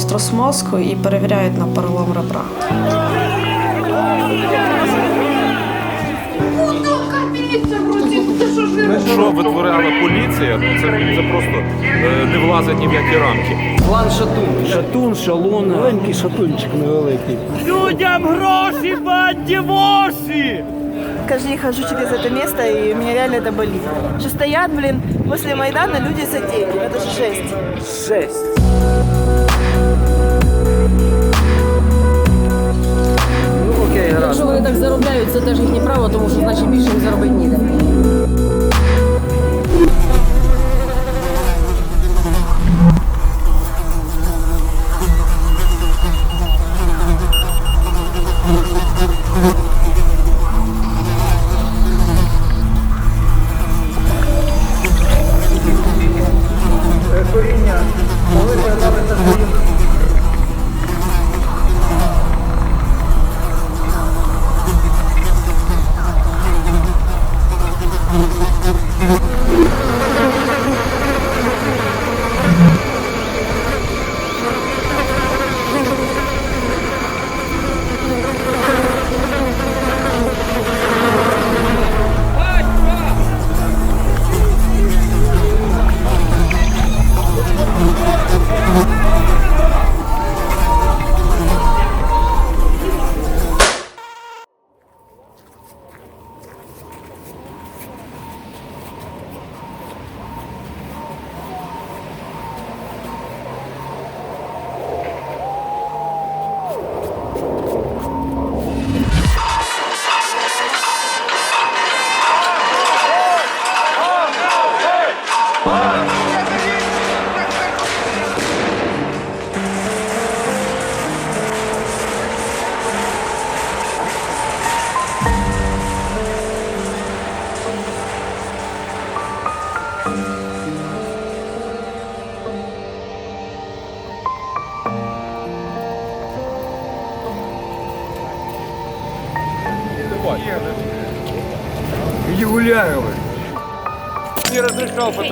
гостру смазку і перевіряють на перелом ребра. Що витворяла поліція, ну це, це просто е, не влазить ні в які рамки. План шатун. Шатун, шалун. Маленький шатунчик невеликий. Людям гроші, банді воші! Каждый день хожу через это место, и меня реально это болит. Что стоят, блин, после Майдана люди за деньги. Ну, Это же жесть. Шесть. Якщо вони так заробляють, це теж їхнє право, тому що значить більше їм заробити ніде.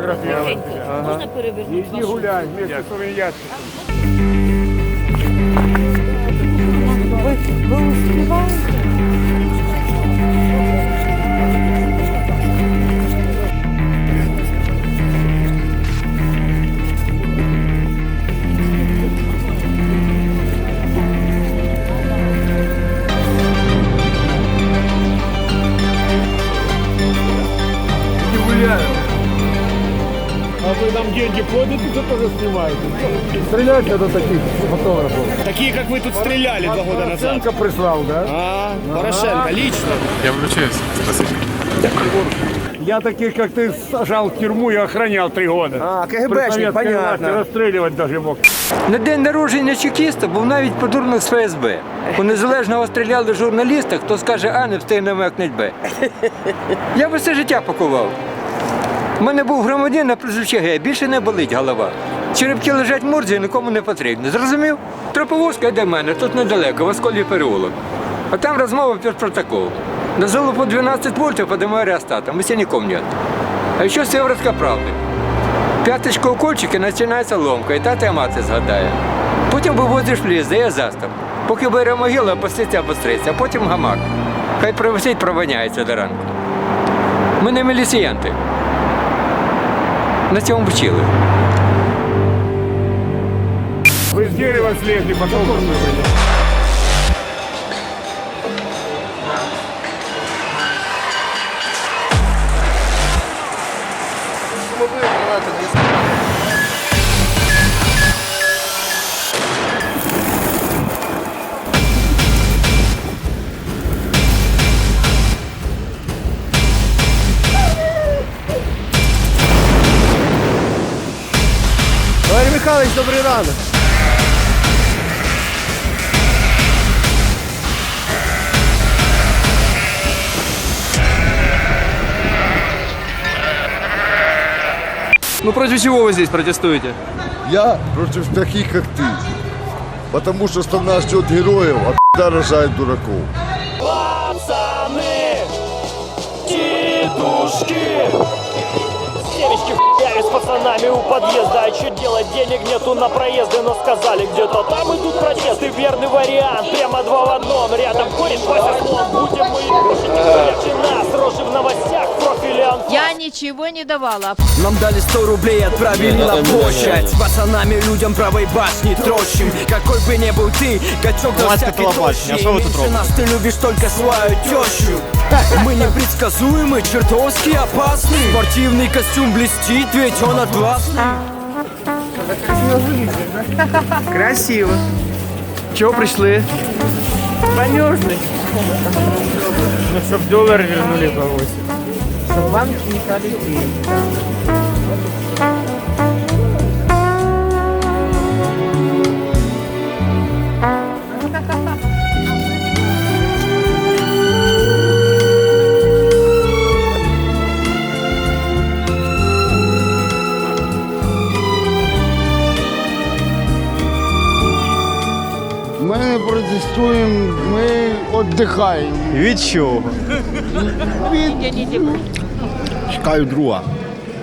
Разрешал Можна перевернути Иди гуляй вместе с Ви Иди А вы там деньги платите, то тоже снимаете. Стрелять надо таких фотографов. Такі, як ви тут стріляли два роки назад. Порошенко прислал, да? А, Порошенко, лично. Я вручаюсь. Спасибо. Я таких, как ты, сажал в тюрьму и охранял три года. А, КГБшник, понятно. Расстреливать даже мог. На день народження чекіста був навіть подурник з ФСБ. У незалежного стріляли журналіста, хто скаже А, не встигне мекнуть Б. Я би все життя пакував. У мене був громадян на прізвище більше не болить голова. Черепки лежать морзі, нікому не потрібно. Зрозумів? Троповозка йде в мене, тут недалеко, в Осколі переулок. А там розмова під протокол. На залу по 12 вольтів подимаю реостатом, если не нет. А ще сиворотка правди. П'яточка у кольчики починається ломка, і тата і мати згадає. Потім вивозиш в ліс, дає застав. Поки бере могила, опуститься, обостриться, а потім гамак. Хай провисить, провоняється до ранку. Ми не міліціянти. На цьому вчили. Вы с дерева слезли, потом ранок. Ну против чего вы здесь протестуете? Я против таких, как ты. Потому что страна ждет героев, а пи***а рожает дураков. Дедушки! Девочки, Гуляю с пацанами у подъезда, а что делать? Денег нету на проезды, но сказали где-то там идут протесты. Верный вариант, прямо два в одном. Рядом курит Вася Слон, будем мы легче нас. Рожи в новостях, профили анфас. Я ничего не давала. Нам дали 100 рублей, отправили на площадь С пацанами людям правой башни трощим Какой бы ни был ты, качок да всякий тощий Меньше нас ты любишь только свою тещу Мы непредсказуемы, чертовски опасны Спортивный костюм блестит, ведь он от вас Красиво. Чего пришли? Понюжный Ну, чтоб доллар вернули по 8. Ми протестуємо, ми віддихаємо. Від чого? Чекаю друга.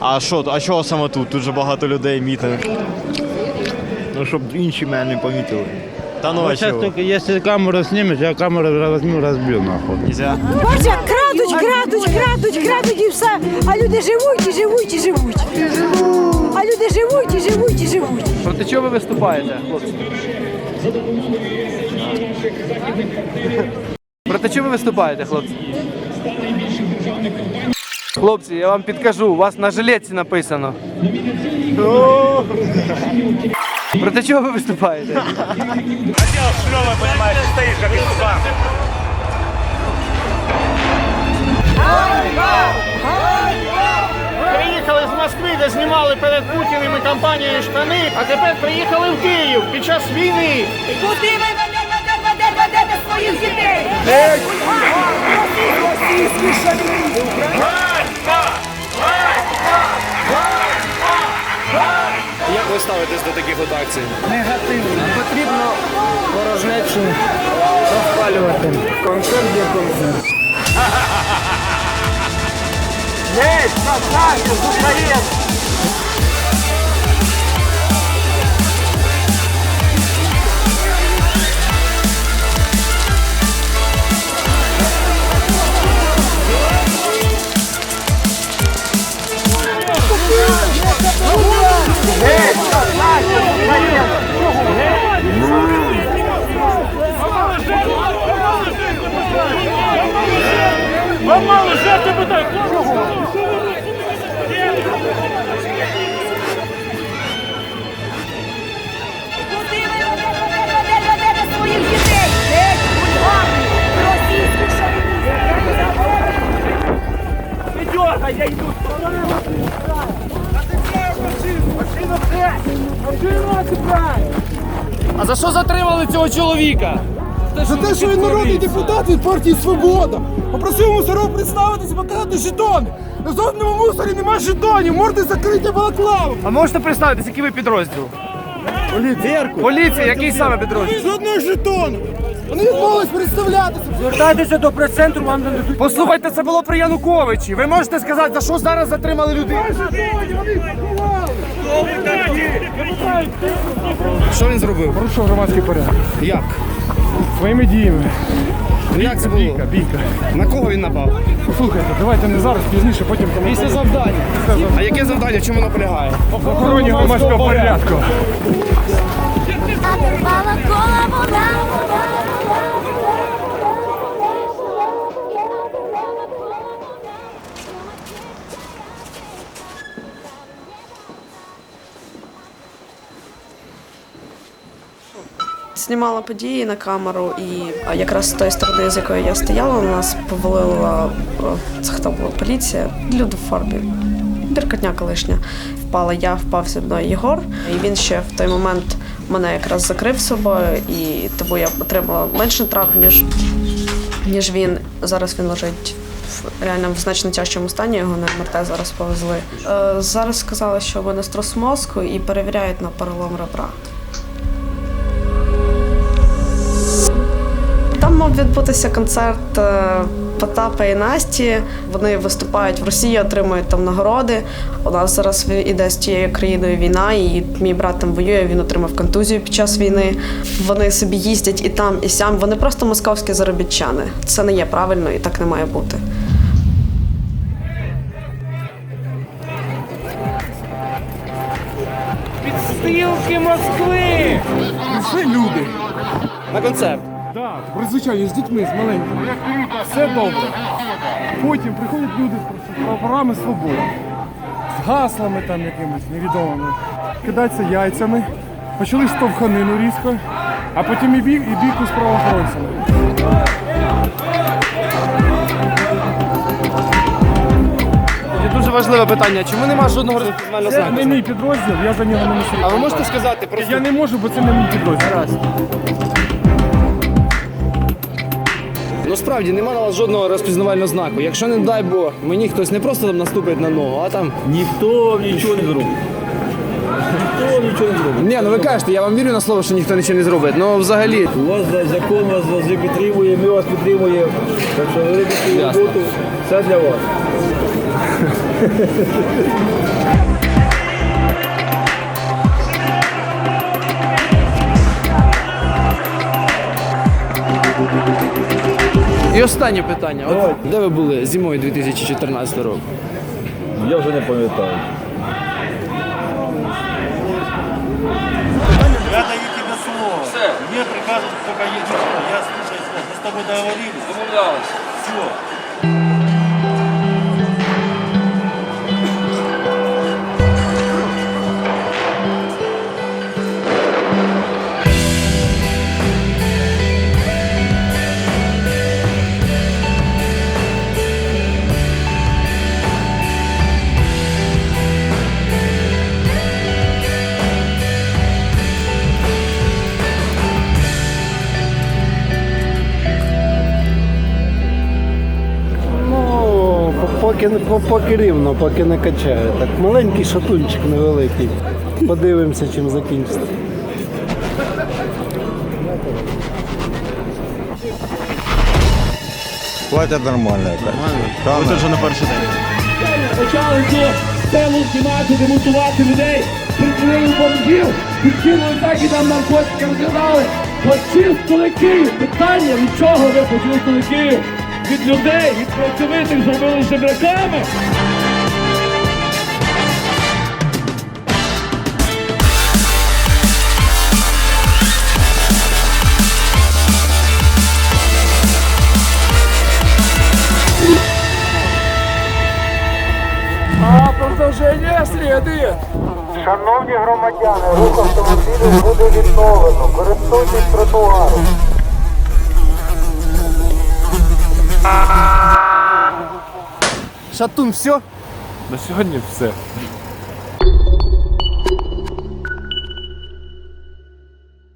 А що, а чого саме тут? Тут же багато людей мітинг. Ну, щоб інші мене не помітили. Та ну а чого? если камеру снимешь, я камеру возьму, разбью нахуй. Нельзя? Бачите, крадуть, крадуть, крадуть, крадуть і все. А люди живуть і живуть і живуть. А люди живуть і живуть і живуть. Проти чого ви виступаєте, хлопці? Проти чого ви виступаєте, хлопці? Хлопці, я вам підкажу, у вас на жилетці написано. Проти чого ви виступаєте? Приїхали з Москви, де знімали перед Путіним і компанією штани, а тепер приїхали в Київ під час війни. Куди ви ведете своїх дітей? Як ви ставитесь до таких от акцій? Потрібно ворожнечу розпалювати. Концерт є концерт. Геть, Савчанко, з України! Дьоргай, я йду! А за що затримали цього чоловіка? За те, що він народний депутат від партії Свобода. Попросив мусоров представитися, показати жетони. На жодному мусорі немає жетонів, морди закриті балаклавом. А можете представитись, який ви підрозділ? Поліція. Поліція, який саме підрозділ? Жодного жетону. Вони відмовились представлятися. Звертайтеся до прес-центру, вам не дадуть. Послухайте, це було при Януковичі. Ви можете сказати, за що зараз затримали людей? Що він зробив? Порушив громадський порядок. Як? Своїми діями. Як це було? Бійка, бійка. На кого він напав? Послухайте, давайте не зараз, пізніше, потім Після завдання. А яке завдання? В чому воно полягає? в охороні громадського порядку. А кола вода. Знімала події на камеру, і якраз з тої сторони, з якої я стояла, на нас повалила це хто була поліція, люди в фарбі. Біркотня колишня. Впала я, впав зі мною Єгор. І він ще в той момент мене якраз закрив собою, і тому я отримала менше травм, ніж, ніж він. Зараз він лежить реально в значно тяжчому стані. Його на МРТ зараз повезли. Е, зараз сказали, що в мене мозку і перевіряють на перелом ребра. Мав відбутися концерт е, Потапа і Насті. Вони виступають в Росії, отримують там нагороди. У нас зараз іде з тією країною війна, і мій брат там воює. Він отримав контузію під час війни. Вони собі їздять і там, і сям. Вони просто московські заробітчани. Це не є правильно і так не має бути. Підстилки Москви! Це люди. На концерт. Так, звичайно, з дітьми, з маленькими. Все добре. Потім приходять люди з прапорами свободи, з гаслами там якимись невідомими. Кидаються яйцями, почали штовханину різко, а потім і бій, і бійку з правоохоронцями. Дуже важливе питання. Чому немає жодного розпізнавального Це не мій підрозділ, я за нього не несу. А ви можете сказати просто Я не можу, бо це не мій підрозділ. Ну справді немає на вас жодного розпізнавального знаку. Якщо не дай Бог, мені хтось не просто там наступить на ногу, а там. Ніхто нічого не зробить. Ніхто нічого не зробить. Ні, ну ви кажете, я вам вірю на слово, що ніхто нічого не зробить. Ну взагалі. У вас за- закон вас завжди підтримує, ми вас підтримуємо. Так що робите свою Ясно. роботу, все для вас. Останнє питання. От, де ви були зимою 2014 року? Я вже не пам'ятаю. Я даю тебе слово. Мне приказывают только сюда. Я слушаю слово. Мы с тобой договорились. Домовлялися. Все. Поки, поки рівно, поки не качає. Так маленький шатунчик невеликий. Подивимося, чим закінчиться. Платять нормально. Нормально? Тут вже на перший день. Почали цю селу знімати, демонтувати людей, прикрили бомбів, підкинули так і там наркотики розглядали. Почистили Київ. Питання, від чого ви почистили Київ? Від людей, від працьовитих зробили жебраками. А продовження сліди. Шановні громадяни, рух автомобілів буде відновлено. Користуйтесь тротуаром. Шатун, все? На сьогодні все.